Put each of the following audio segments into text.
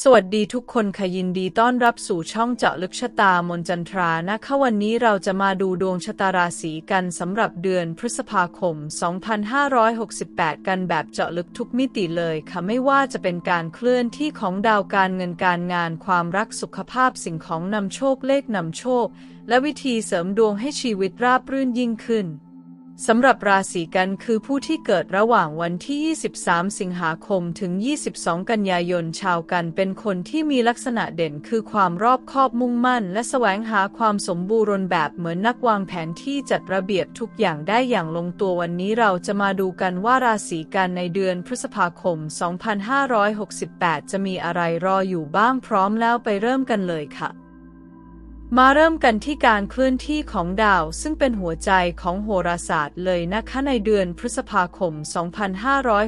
สวัสดีทุกคนค่ะยินดีต้อนรับสู่ช่องเจาะลึกชะตามนจันทรานะคะวันนี้เราจะมาดูดวงชะตาราศีกันสำหรับเดือนพฤษภาคม 2568 กันแบบเจาะลึกทุกมิติเลยค่ะไม่ว่าจะเป็นการเคลื่อนที่ของดาวการเงินการงานความรักสุขภาพสิ่งของนำโชคเลขนำโชค และวิธีเสริมดวงให้ชีวิตราบรื่นยิ่งขึ้น สำหรับราศีกันคือผู้ที่เกิดระหว่างวันที่ 23 สิงหาคมถึง 22 กันยายน ชาวกันเป็นคนที่มีลักษณะเด่นคือความรอบคอบมุ่งมั่น และแสวงหาความสมบูรณ์แบบเหมือนนักวางแผนที่จัดระเบียบทุกอย่างได้อย่างลงตัววันนี้เราจะมาดูกันว่าราศีกันในเดือนพฤษภาคม 2568 จะมีอะไรรออยู่บ้างพร้อมแล้วไปเริ่มกันเลยค่ะ มาเริ่มกันที่การเคลื่อนที่ของดาวซึ่งเป็นหัวใจของโหราศาสตร์เลยนะคะในเดือนพฤษภาคม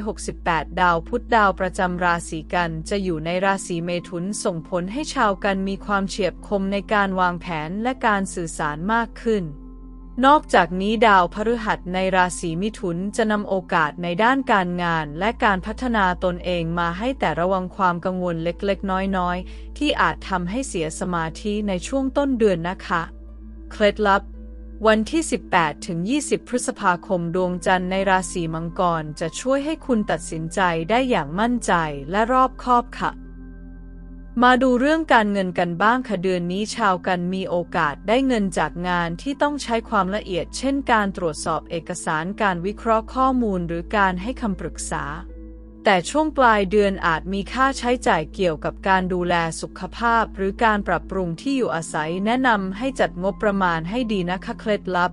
2568 ดาวพุธดาวประจำราศีกันจะอยู่ในราศีเมถุนส่งผลให้ชาวกันมีความเฉียบคมในการวางแผนและการสื่อสารมากขึ้น นอกจากนี้ดาวพฤหัสในราศีมิถุนจะนำโอกาสในด้านการงานและการพัฒนาตนเองมาให้แต่ระวังความกังวลเล็กๆ น้อยๆ ที่อาจทำให้เสียสมาธิในช่วงต้นเดือนนะคะ เคล็ดลับ วันที่ 18 ถึง 20 พฤษภาคมดวงจันทร์ในราศีมังกรจะช่วยให้คุณตัดสินใจได้อย่างมั่นใจและรอบคอบค่ะ มาดูเรื่องการเงินกันบ้างค่ะเดือนนี้ชาวกันมีโอกาสได้เงินจากงานที่ต้องใช้ความละเอียด เช่นการตรวจสอบเอกสารการวิเคราะห์ข้อมูลหรือการให้คำปรึกษา แต่ช่วงปลายเดือนอาจมีค่าใช้จ่ายเกี่ยวกับการดูแลสุขภาพ หรือการปรับปรุงที่อยู่อาศัยแนะนำให้จัดงบประมาณให้ดีนะคะเคล็ดลับ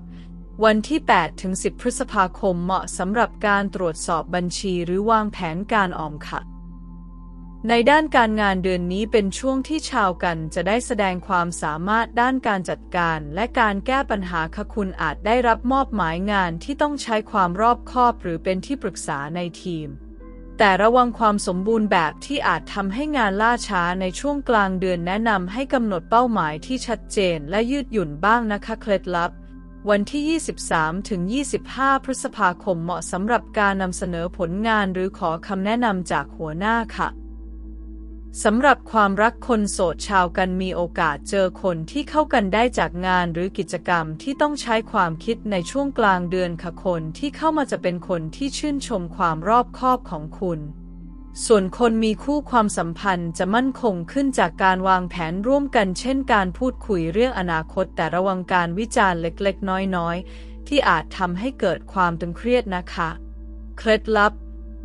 วันที่ 8 ถึง 10 พฤษภาคมเหมาะสำหรับการตรวจสอบบัญชีหรือวางแผนการออมค่ะ ในด้านการงานเดือนนี้เป็นช่วงที่ชาวกันจะได้แสดงความสามารถด้านการจัดการ และการแก้ปัญหาค่ะคุณอาจได้รับมอบหมายงานที่ต้องใช้ความรอบคอบ หรือเป็นที่ปรึกษาในทีม แต่ระวังความสมบูรณ์แบบที่อาจทำให้งานล่าช้าในช่วงกลางเดือนแนะนำให้กำหนดเป้าหมายที่ชัดเจนและยืดหยุ่นบ้างนะคะเคล็ดลับวันที่ 23 ถึง 25 พฤษภาคมเหมาะสำหรับการนำเสนอผลงานหรือขอคำแนะนำจากหัวหน้าค่ะ สำหรับความรักคนโสดชาวกันมีโอกาสเจอคนที่เข้ากันได้จากงานหรือกิจกรรมที่ต้องใช้ความคิดในช่วงกลางเดือนค่ะคนที่เข้ามาจะเป็นคนที่ชื่นชมความรอบคอบของคุณ ส่วนคนมีคู่ความสัมพันธ์จะมั่นคงขึ้นจากการวางแผนร่วมกัน เช่นการพูดคุยเรื่องอนาคต แต่ระวังการวิจารณ์เล็กๆ น้อยๆ ที่อาจทำให้เกิดความตึงเครียดนะคะ เคล็ดลับ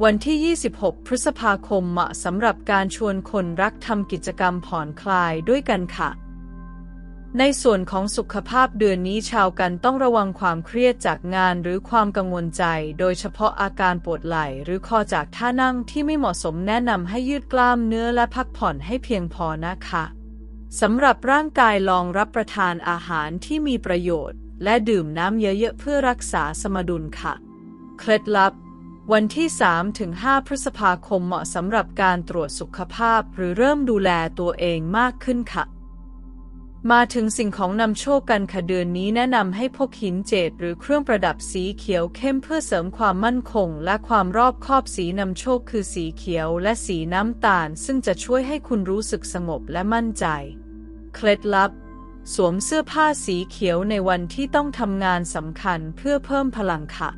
วันที่ 26 พฤษภาคมเหมาะสำหรับการชวนคนรักทำกิจกรรมผ่อนคลายด้วยกันค่ะ ในส่วนของสุขภาพเดือนนี้ชาวกันต้องระวังความเครียดจากงานหรือความกังวลใจ โดยเฉพาะอาการปวดไหล่หรือคอจากท่านั่งที่ไม่เหมาะสมแนะนำให้ยืดกล้ามเนื้อและพักผ่อนให้เพียงพอนะคะสำหรับร่างกายลองรับประทานอาหารที่มีประโยชน์ และดื่มน้ำเยอะๆเพื่อรักษาสมดุลค่ะ เคล็ดลับ วันที่ 3-5 พฤษภาคมเหมาะสำหรับการตรวจสุขภาพหรือเริ่มดูแลตัวเองมากขึ้นค่ะ มาถึงสิ่งของนำโชคกันค่ะเดือนนี้แนะนำให้พกหินเจดหรือเครื่องประดับสีเขียวเข้มเพื่อเสริมความมั่นคง และความรอบคอบสีนำโชคคือสีเขียวและสีน้ำตาล ซึ่งจะช่วยให้คุณรู้สึกสงบและมั่นใจ เคล็ดลับ สวมเสื้อผ้าสีเขียวในวันที่ต้องทำงานสำคัญเพื่อเพิ่มพลังค่ะ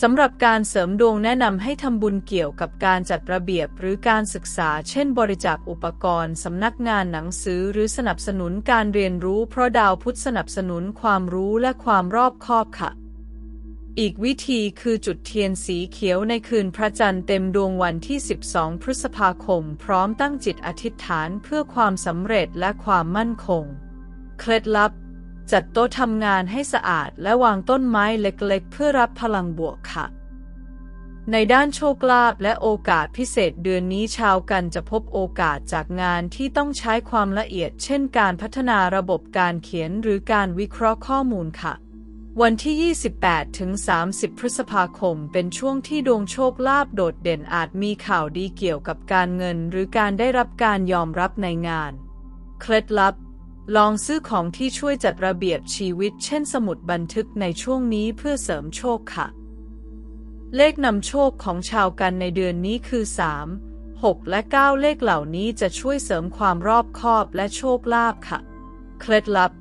สำหรับการเสริมดวงแนะนำให้ทำบุญเกี่ยวกับการจัดระเบียบหรือการศึกษา เช่น บริจาคอุปกรณ์ สำนักงานหนังสือหรือสนับสนุนการเรียนรู้ เพราะดาวพุธสนับสนุนความรู้และความรอบคอบค่ะ อีกวิธีคือจุดเทียนสีเขียวในคืนพระจันทร์เต็มดวงวันที่ 12 พฤษภาคม พร้อมตั้งจิตอธิษฐานเพื่อความสำเร็จและความมั่นคง เคล็ดลับ จัดโต๊ะทำงานให้สะอาดและวางต้นไม้เล็กๆ เพื่อรับพลังบวกค่ะ ในด้านโชคลาภและโอกาสพิเศษเดือนนี้ชาวกันจะพบโอกาสจากงานที่ต้องใช้ความละเอียด เช่นการพัฒนาระบบการเขียนหรือการวิเคราะห์ข้อมูลค่ะ วันที่ 28 ถึง 30 พฤษภาคม เป็นช่วงที่ดวงโชคลาภโดดเด่นอาจมีข่าวดีเกี่ยวกับการเงิน หรือการได้รับการยอมรับในงาน เคล็ดลับ ลองซื้อของที่ช่วยจัดระเบียบชีวิต เช่นสมุดบันทึกในช่วงนี้เพื่อเสริมโชคค่ะ เลขนำโชคของชาวกันในเดือนนี้คือ 3 6 และ 9 เลขเหล่านี้จะช่วยเสริมความรอบคอบและโชคลาภค่ะ เคล็ดลับ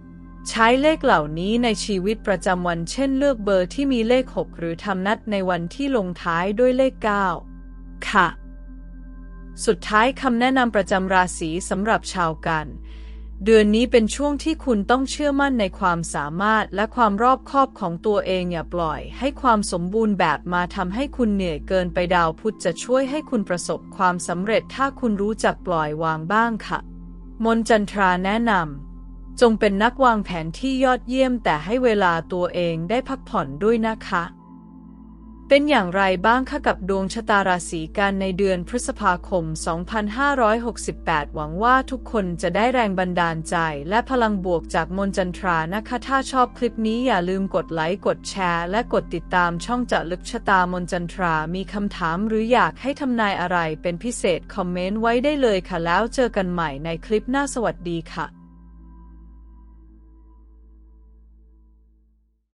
ใช้เลขเหล่านี้ในชีวิตประจำวัน เช่น เลือกเบอร์ที่มีเลข 6 หรือทำนัดในวันที่ลงท้ายด้วยเลข 9 ค่ะ สุดท้ายคำแนะนำประจำราศีสำหรับชาวกัน เดือนนี้เป็นช่วงที่คุณต้องเชื่อมั่นในความสามารถและความรอบคอบของตัวเองอย่าปล่อย ให้ความสมบูรณ์แบบมาทำให้คุณเหนื่อยเกินไปดาวพุธจะช่วยให้คุณประสบความสำเร็จถ้าคุณรู้จักปล่อยวางบ้างค่ะ มนจันทราแนะนำจงเป็นนักวางแผนที่ยอดเยี่ยมแต่ให้เวลาตัวเองได้พักผ่อนด้วยนะคะ เป็นอย่างไรบ้างคะกับดวงชะตาราศีกันในเดือนพฤษภาคม 2568 หวังว่าทุกคนจะได้แรงบันดาลใจและพลังบวกจากมนจันทรานะคะถ้าชอบคลิปนี้อย่าลืมกดไลค์ กดแชร์ และกดติดตามช่องเจาะลึกชะตามนจันทรา มีคำถามหรืออยากให้ทำนายอะไรเป็นพิเศษคอมเมนต์ไว้ได้เลยค่ะแล้วเจอกันใหม่ในคลิปหน้าสวัสดีค่ะ